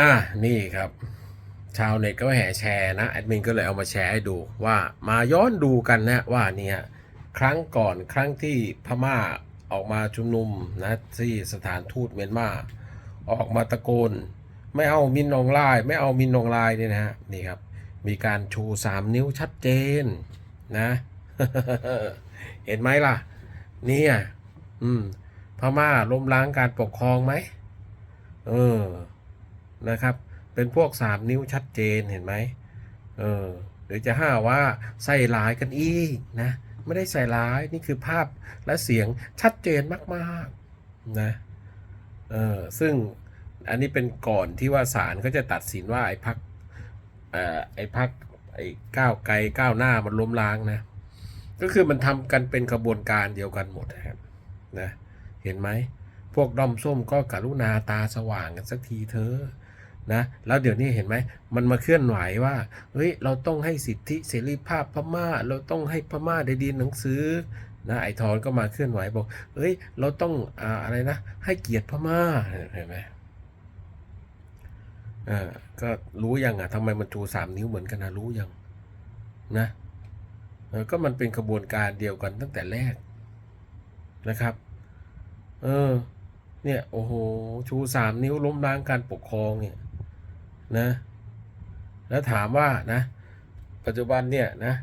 อ่านี่ครับ ชาวเน็ตก็แห่แชร์นะแอดมินก็เลยเอามาแชร์ให้ดูว่ามาย้อนดูกันนะว่าเนี่ยครั้งก่อนครั้งที่พม่าออกมาชุมนุมนะที่สถานทูตเมียนมาออกมาตะโกน ไม่เอามินนองลาย ไม่เอามินนองลายเนี่ยนะฮะนี่ครับ มีการชูสามนิ้วชัดเจนนะ เห็นไหมล่ะ เนี่ยอืม พม่าล้มล้างการปกครองไหมเออนะครับ เป็นพวกสามนิ้วชัดเจนเห็นไหมเออหรือจะห้าว่าใส่ร้ายกันอีกนะ ไม่ได้ใส่ร้ายนี่คือภาพและเสียงชัดเจนมากๆนะเออซึ่งอันนี้เป็นก่อนที่ว่าศาลก็จะตัดสินว่าไอ้พักเอ่อไอ้พักไอ้ก้าวไกลก้าวหน้ามันล้มล้างนะ ก็คือมันทำกันเป็นขบวนการเดียวกันหมดนะครับนะเห็นไหมพวกด้อมส้มก็กรุณาตาสว่างกันสักทีเถอะนะแล้วเดี๋ยวนี้เห็นไหมมันมาเคลื่อนไหวว่าเฮ้ยเราต้องให้สิทธิเสรีภาพพม่า เราต้องให้พม่าได้เรีหนังสือนะไอทอนก็มาเคลื่อนไหวบอกเฮ้ยเราต้องอ่าอะไรนะให้เกียรติพม่าเห็นไหมอ่าก็รู้ยังอะทำไมมันชูสามนิ้วเหมือนกันนะรู้ยังนะ ก็มันเป็นขบวนการเดียวกันตั้งแต่แรกนะครับ เออ เนี่ย โอ้โห ชูสามนิ้วล้มล้างการปกครองเนี่ยนะ แล้วถามว่านะ ปัจจุบันเนี่ยนะ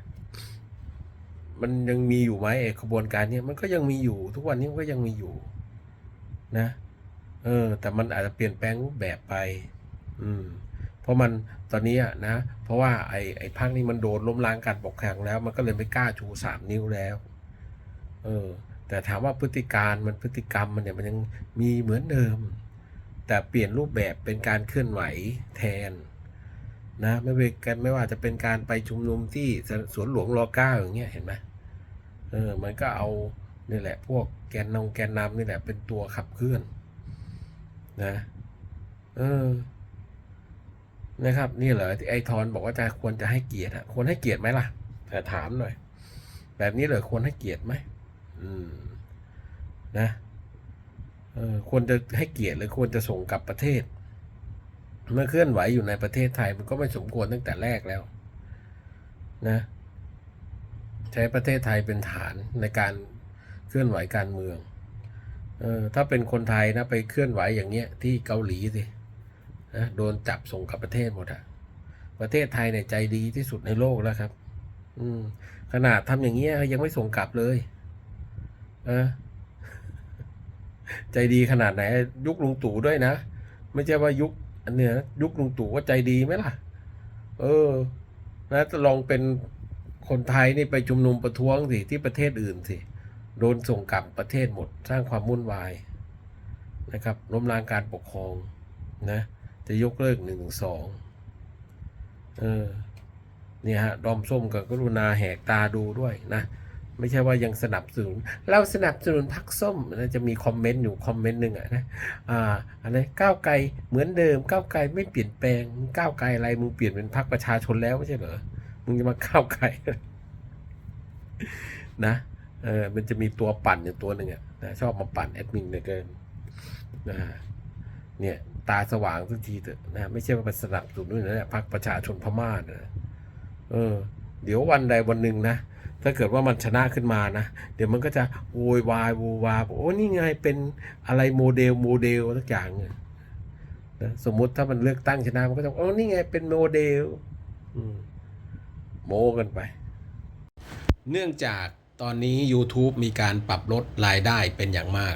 มันยังมีอยู่ไหมไอ้ขบวนการเนี่ยมันก็ยังมีอยู่ ทุกวันนี้มันก็ยังมีอยู่ นะ เออ แต่มันอาจจะเปลี่ยนแปลงรูปแบบไป อืม เพราะมันตอนนี้นะเพราะว่าไอ้ไอ้พักนี้มันโดนล้มล้างการปกครองแล้ว มันก็เลยไม่กล้าชูสามนิ้วแล้วเออแต่ถามว่าพฤติการมันพฤติกรรมมันเนี่ยมันยังมีเหมือนเดิม แต่เปลี่ยนรูปแบบเป็นการเคลื่อนไหวแทนนะไม่เป็นกันไม่ว่าจะเป็นการไปชุมนุมที่สวนหลวงรอเก้าอย่างเงี้ยเห็นไหมเออมันก็เอานี่แหละ พวกแกนนงแกนนำนี่แหละเป็นตัวขับเคลื่อน นะ เออ นะครับ นี่เหรอที่ไอทอนบอกว่าจะควรจะให้เกียรติอะควรให้เกียรติไหมล่ะแต่ถามหน่อย แบบนี้เลยควรให้เกียรติไหมอืม นะเออควรจะให้เกียรติหรือควรจะส่งกลับประเทศ เมื่อเคลื่อนไหวอยู่ในประเทศไทยมันก็ไม่สมควรตั้งแต่แรกแล้ว นะ ใช้ประเทศไทยเป็นฐานในการเคลื่อนไหวการเมือง เออถ้าเป็นคนไทยนะไปเคลื่อนไหวอย่างเงี้ย ที่เกาหลีสิ นะโดนจับส่งกลับประเทศหมดอะประเทศไทยเนี่ยใจดีที่สุดในโลกแล้วครับ อืม ขนาดทำอย่างเงี้ยยังไม่ส่งกลับเลยเออใจดีขนาดไหน ยุคลุงตู่ด้วยนะ ไม่ใช่ว่ายุคเนี้ยยุคลุงตู่ว่าใจดีไหมล่ะ เออนะลองเป็นคนไทยนี่ไปชุมนุมประท้วงสิที่ประเทศอื่นสิโดนส่งกลับประเทศหมด สร้างความวุ่นวายนะครับล้มล้างการปกครองนะ จะยกเลิกหนึ่งถึงสองเออเนี่ยฮะ ดอมส้มกับกรุณาแหกตาดูด้วยนะ ไม่ใช่ว่ายังสนับสนุน เราสนับสนุนพักส้มนะจะมีคอมเมนต์อยู่คอมเมนต์หนึ่งอะนะ อ่าอันนี้ก้าวไกลเหมือนเดิม ก้าวไกลไม่เปลี่ยนแปลงมึงก้าวไกลอะไรมึงเปลี่ยนเป็นพักประชาชนแล้วไม่ใช่เหรอ มึงจะมาก้าวไกลนะ เออ มันจะมีตัวปั่นอยู่ตัวหนึ่งอะนะชอบมาปั่นแอดมินเหลือเกินนะเนี่ย ตาสว่างสักทีเถอะนะไม่ใช่ว่าไปสนับสนุนด้วยนะพักประชาชนพม่านะเออ เดี๋ยววันใดวันหนึ่งนะถ้าเกิดว่ามันชนะขึ้นมานะ เดี๋ยวมันก็จะโวยวายโวยวายบอกโอ้นี่ไงเป็นอะไรโมเดลโมเดลทุกอย่างเนี่ยนะสมมุติถ้ามันเลือกตั้งชนะมันก็จะโอ้นี่ไงเป็นโมเดลอืมโมกันไป เนื่องจากตอนนี้ YouTube มีการปรับลดรายได้เป็นอย่างมาก